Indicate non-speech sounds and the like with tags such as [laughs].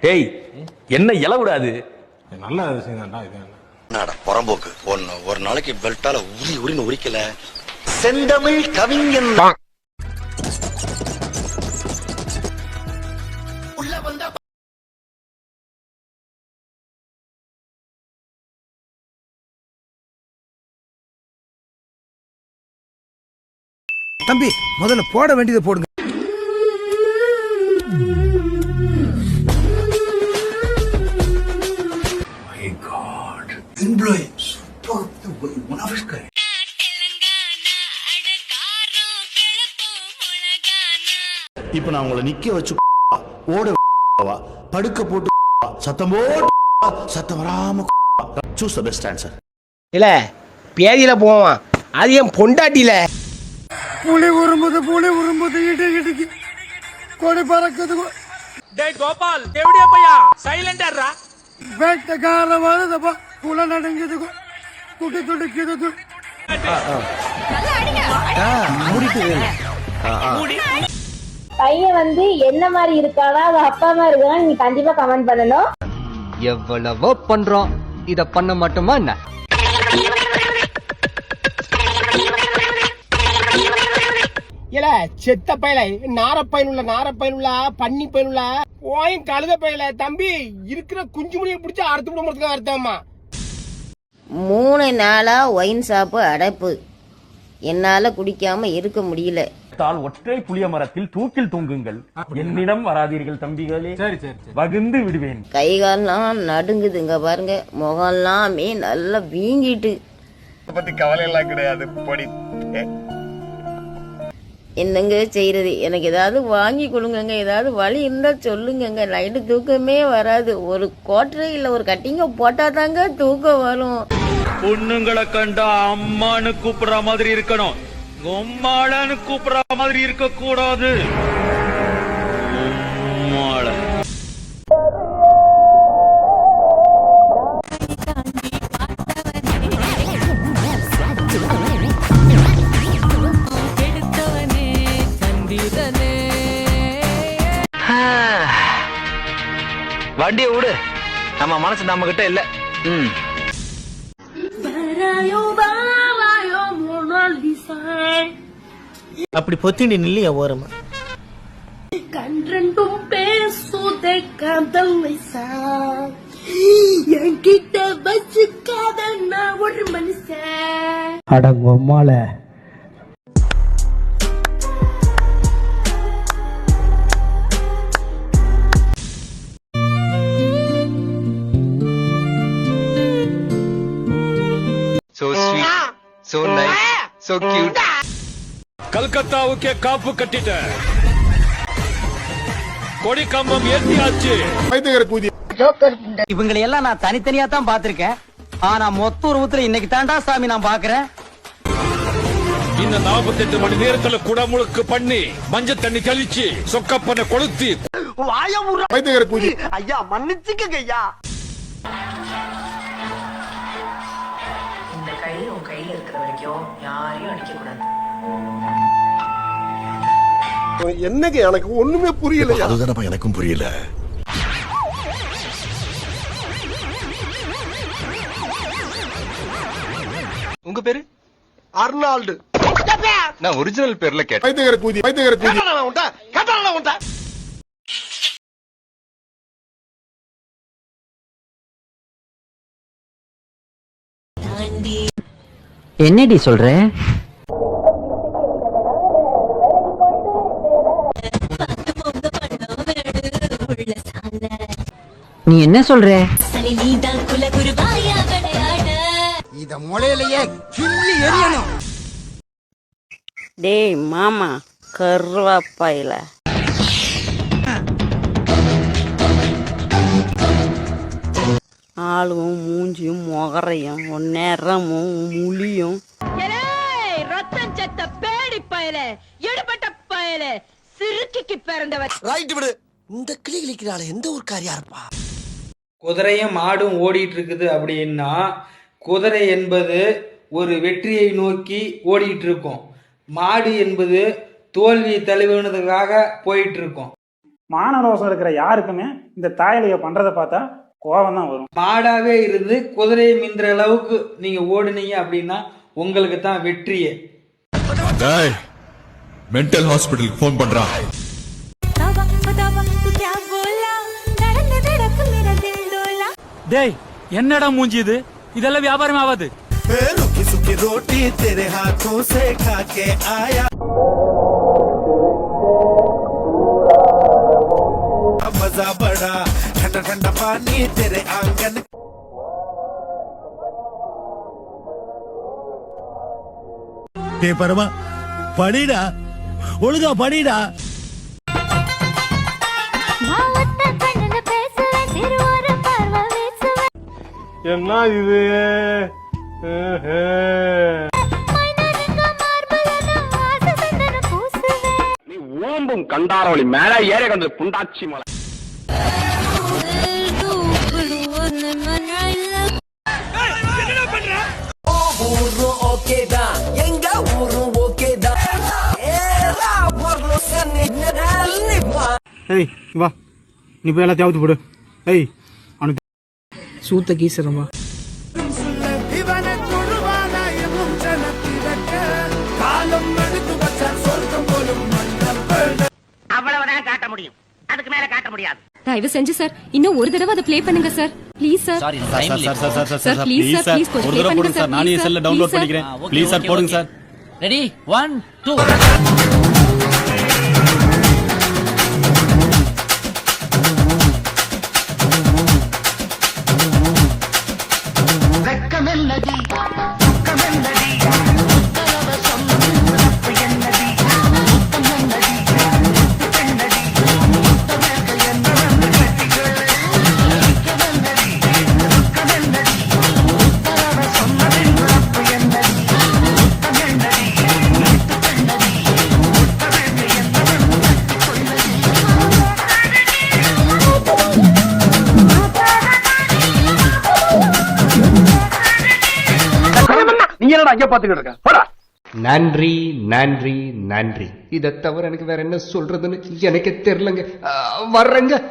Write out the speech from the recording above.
டேய் என்ன இல விடாது நல்ல விஷயம் தான்டா இது என்னடா புறம்போக்கு? ஒன்னு ஒரு நாளைக்கு பெல்ட்டால உரி உரின்னு உரிக்கல. செந்தமிழ் கவிஞன். தம்பி முதல்ல போட வேண்டியதை போடுங்க. இப்ப நான் உங்களை நிக்க வச்சு [laughs] ஓட [laughs] படுக்க போட்டு [laughs] சத்தம் போட்டு சத்தம் வராம சூஸ் த பெஸ்ட் ஆன்சர் இல்ல பேதியில போவான். அது என் பொண்டாட்டியில. புலி உரும்புது புலி உரும்புது இடி இடிக்கு. கொடி பறக்குது டேய் கோபால் தேவடியா பையா? சைலண்டர்ரா வேட்டக்கார வருதப்பா புல நடுங்குது துடி துடிக்குது து- பையன் வந்து என்ன மாதிரி இருக்கானா அது அப்பா மாதிரி இருக்கானா நீ கண்டிப்பா கமெண்ட் பண்ணணும். எவ்வளவோ பண்றோம். இத பண்ண மாட்டோமா என்ன? இல்ல செத்த பயல நார பயனுள்ள நார பயனுள்ள பன்னி பயனுள்ள? போயும் கழுத பயல தம்பி. இருக்கிற குஞ்சு முடிய பிடிச்சி அறுத்து விட முடியும் அர்த்தமா மூணு நாளா ஒயின் ஷாப்பு அடைப்பு. என்னால குடிக்காம இருக்க முடியல. தால் ஒற்றை புளிய மரத்தில் தூக்கில் தொங்குங்கள். என்னிடம் வராதீர்கள் தம்பிகளே. சரி சரி சரி. வகுந்து விடுவேன். கை கால்லாம் நடுங்குதுங்க பாருங்க. முகம்லாமே நல்லா வீங்கிட்டு. பத்தி கவலை எல்லாம் கிடையாது பொடி. என்னங்க செய்யறது எனக்கு ஏதாவது வாங்கி கொடுங்கங்க. ஏதாவது வழி இருந்தால் சொல்லுங்கங்க. நைட்டு தூக்கமே வராது. ஒரு கோட்டரை இல்லை ஒரு கட்டிங்க போட்டா தாங்க தூக்கம் வரும். பொண்ணுங்களை கண்டா அம்மான்னு கூப்பிடுற மாதிரி இருக்கணும். உம்மாளன்னு கூப்பிடுற மாதிரி இருக்க கூடாது வண்டியை விடு. நம்ம மனசு நம்ம கிட்ட இல்ல. ம். அப்படி பொத்திண்டி நில்லையா ஓரமா? கன்றெண்டும் பேசுதே காதல் என்கிட்ட வச்சுக்காத நான் ஒரு மனுஷன். அடங்கொம்மால சோ கியூட் கல்கத்தாவுக்கே காப்பு கட்டிட்ட கொடி கம்பம் ஏத்தியாச்சு. இவங்களை எல்லாம் நான் தனித்தனியா தான் பாத்திருக்கேன் ஆனா மொத்த உருவத்துல இன்னைக்கு தாண்டா சாமி நான் பாக்குறேன் இந்த நாற்பத்தெட்டு மணி நேரத்துல குடமுழுக்கு பண்ணி மஞ்ச தண்ணி கழிச்சு சொக்கப்பனை கொளுத்தி ஐயா மன்னிச்சுக்கங்க ஐயா. வரைக்கும் யாரையும் அடிக்க கூடாது என்னங்க எனக்கு ஒண்ணுமே புரியல அதுதானப்பா எனக்கும் புரியல. உங்க பேரு? அர்னால்டு. நான் ஒரிஜினல் பேர்ல கேட்டேன். என்னடி சொல்ற? நீ என்ன சொல்ற? இத முளையிலேயே கிள்ளி எரியணும் டேய் மாமா கருவாப்பாயில ஆளும் மூஞ்சியும் முகரையும் நேரமும் முழியும். ரத்தம் செத்த பேடி பயல எடுபட்ட பயல சிறுக்கிக்கு பிறந்தவர். ரைட் விடு. இந்த கிளி கிளிக்கிறாள் எந்த ஊர்க்காரியா இருப்பா? குதிரையும் மாடும் ஓடிட்டு இருக்குது அப்படின்னா குதிரை என்பது ஒரு வெற்றியை நோக்கி ஓடிட்டு இருக்கும் மாடு என்பது தோல்வி தழுவுனதுக்காக போயிட்டு இருக்கோம் மானரோசம் இருக்கிற யாருக்குமே இந்த தாயலைய பண்றதை பார்த்தா கோவம் தான் வரும். மாடாவே இருந்து குதிரையை மின்ற அளவுக்கு நீங்க ஓடுனீங்க அப்படின்னா உங்களுக்கு தான் வெற்றியே மென்டல் ஹாஸ்பிட்டலுக்கு போன் பண்றான் டேய் என்னடா மூஞ்சி இது? இதெல்லாம் வியாபாரம் ஆகாது. மஜா படா रोटी तेरे हाथों से खा के आया मजा बड़ा ठंडा ठंडा पानी तेरे आंगन டே பரமா படிடா ஒழுங்கா படிடா என்ன இது ஓம்பும் கண்டாரோளி மேல ஏற கண்டு புண்டாச்சி மலை ஏய் வா. நீ போய் எல்லாத்தையும் அவுத்து போடு. ஏய் அவனுக்கு சூத்த கீசரம்மா அவ்வளவுதான் காட்ட முடியும். அதுக்கு மேல காட்ட முடியாது. தயவு செஞ்சு சார் இன்னும் ஒரு தடவை அதை ப்ளே பண்ணுங்க sir please sir sir please sir please கொஞ்சம் செல்ல டவுன்லோட் பண்ணிக்கிறேன்? ப்ளீஸ் சார் போடுங்க சார் ரெடி 1 நன்றி நன்றி நன்றி. இதை தவிர எனக்கு வேற என்ன சொல்றதுன்னு எனக்கே தெரியலங்க. வர்றேங்க.